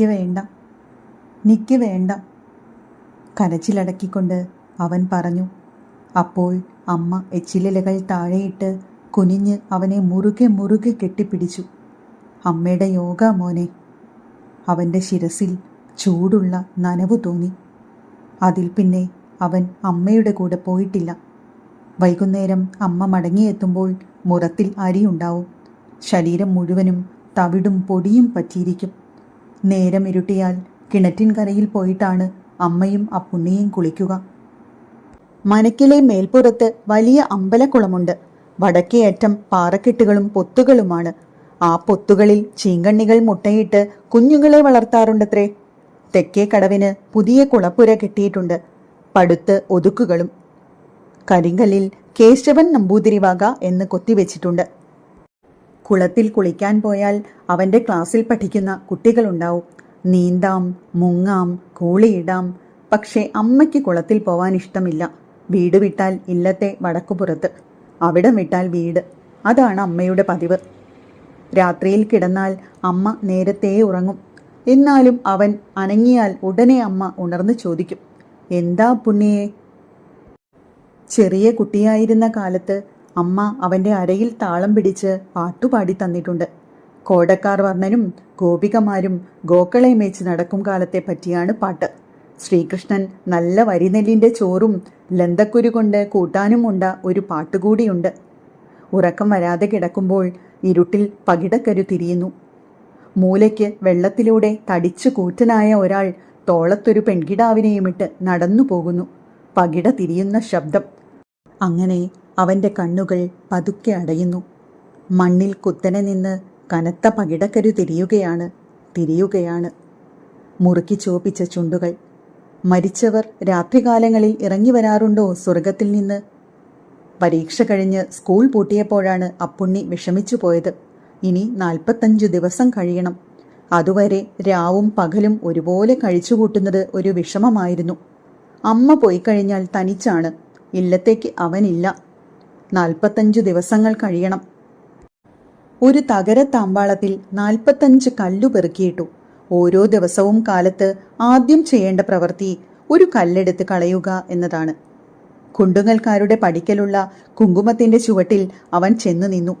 നിക്ക് വേണ്ട. നിക്ക് വേണ്ട. കരച്ചിലടക്കിക്കൊണ്ട് അവൻ പറഞ്ഞു. അപ്പോൾ അമ്മ എച്ചിലിലകൾ താഴെയിട്ട് കുനിഞ്ഞ് അവനെ മുറുകെ മുറുകെ കെട്ടിപ്പിടിച്ചു. അമ്മയുടെ യോഗ മോനെ. അവന്റെ ശിരസിൽ ചൂടുള്ള നനവ് തോന്നി. അതിൽ പിന്നെ അവൻ അമ്മയുടെ കൂടെ പോയിട്ടില്ല. വൈകുന്നേരം അമ്മ മടങ്ങിയെത്തുമ്പോൾ മുറത്തിൽ അരിയുണ്ടാവും ശരീരം മുഴുവനും തവിടും പൊടിയും പറ്റിയിരിക്കും. നേരം ഇരുട്ടിയാൽ കിണറ്റിൻ കരയിൽ പോയിട്ടാണ് അമ്മയും അപ്പുണ്ണിയും കുളിക്കുക. മനക്കിലെ മേൽപ്പുറത്ത് വലിയ അമ്പലക്കുളമുണ്ട്. വടക്കേയറ്റം പാറക്കെട്ടുകളും പൊത്തുകളുമാണ്. ആ പൊത്തുകളിൽ ചീങ്കണ്ണികൾ മുട്ടയിട്ട് കുഞ്ഞുങ്ങളെ വളർത്താറുണ്ടത്രേ. തെക്കേ കടവിന് പുതിയ കുളപ്പുര കെട്ടിയിട്ടുണ്ട്. പടുത്ത് ഒതുക്കുകളും. കരിങ്കലിൽ കേശവൻ നമ്പൂതിരിവാക എന്ന് കൊത്തിവെച്ചിട്ടുണ്ട്. കുളത്തിൽ കുളിക്കാൻ പോയാൽ അവന്റെ ക്ലാസ്സിൽ പഠിക്കുന്ന കുട്ടികളുണ്ടാവും. നീന്താം മുങ്ങാം കൂളിയിടാം. പക്ഷേ അമ്മയ്ക്ക് കുളത്തിൽ പോവാൻ ഇഷ്ടമില്ല. വീട് വിട്ടാൽ ഇല്ലത്തെ വടക്കുപുറത്ത്. അവിടം വിട്ടാൽ വീട്. അതാണ് അമ്മയുടെ പതിവ്. രാത്രിയിൽ കിടന്നാൽ അമ്മ നേരത്തെ ഉറങ്ങും. എന്നാലും അവൻ അനങ്ങിയാൽ ഉടനെ അമ്മ ഉണർന്ന് ചോദിക്കും എന്താ പുണ്യേ? ചെറിയ കുട്ടിയായിരുന്ന കാലത്ത് അമ്മ അവന്റെ അരയിൽ താളം പിടിച്ച് പാട്ടുപാടി തന്നിട്ടുണ്ട്. കോടക്കാർ വർണനും ഗോപികമാരും ഗോക്കളെ മേച്ച് നടക്കും കാലത്തെ പറ്റിയാണ് പാട്ട്. ശ്രീകൃഷ്ണൻ നല്ല വരിനെല്ലിന്റെ ചോറും ലന്തക്കുരു കൊണ്ട് കൂട്ടാനും ഉണ്ട ഒരു പാട്ടുകൂടിയുണ്ട്. ഉറക്കം വരാതെ കിടക്കുമ്പോൾ ഇരുട്ടിൽ പകിടക്കരു തിരിയുന്നു. മൂലയ്ക്ക് വെള്ളത്തിലൂടെ തടിച്ചു കൂറ്റനായ ഒരാൾ തോളത്തൊരു പെൺകിടാവിനെയുമിട്ട് നടന്നു പോകുന്നു പകിട തിരിയുന്ന ശബ്ദം. അങ്ങനെ അവന്റെ കണ്ണുകൾ പതുക്കെ അടയുന്നു. മണ്ണിൽ കുത്തനെ നിന്ന് കനത്ത പകിടക്കരു തിരിയുകയാണ് തിരിയുകയാണ്. മുറുക്കി ചോപ്പിച്ച ചുണ്ടുകൾ. മരിച്ചവർ രാത്രികാലങ്ങളിൽ ഇറങ്ങി വരാറുണ്ടോ സ്വർഗത്തിൽ നിന്ന്? പരീക്ഷ കഴിഞ്ഞ് സ്കൂൾ പൂട്ടിയപ്പോഴാണ് അപ്പുണ്ണി വിഷമിച്ചു പോയത്. ഇനി നാൽപ്പത്തഞ്ചു ദിവസം കഴിയണം. അതുവരെ രാവും പകലും ഒരുപോലെ കഴിച്ചുകൂട്ടുന്നത് ഒരു വിഷമമായിരുന്നു. അമ്മ പോയി കഴിഞ്ഞാൽ തനിച്ചാണ്. ഇല്ലത്തേക്ക് അവനില്ല. നാൽപ്പത്തഞ്ചു ദിവസങ്ങൾ കഴിയണം. ഒരു തകര താമ്പാളത്തിൽ നാൽപ്പത്തഞ്ച് കല്ലു പെറുക്കിയിട്ടു. ഓരോ ദിവസവും കാലത്ത് ആദ്യം ചെയ്യേണ്ട പ്രവൃത്തി ഒരു കല്ലെടുത്ത് കളയുക എന്നതാണ്. കുണ്ടുങ്ങൽക്കാരുടെ പഠിക്കലുള്ള കുങ്കുമത്തിന്റെ ചുവട്ടിൽ അവൻ ചെന്നു നിന്നു.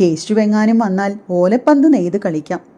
കേശുവെങ്ങാനും വന്നാൽ ഓലപ്പന്ത് നെയ്ത് കളിക്കാം.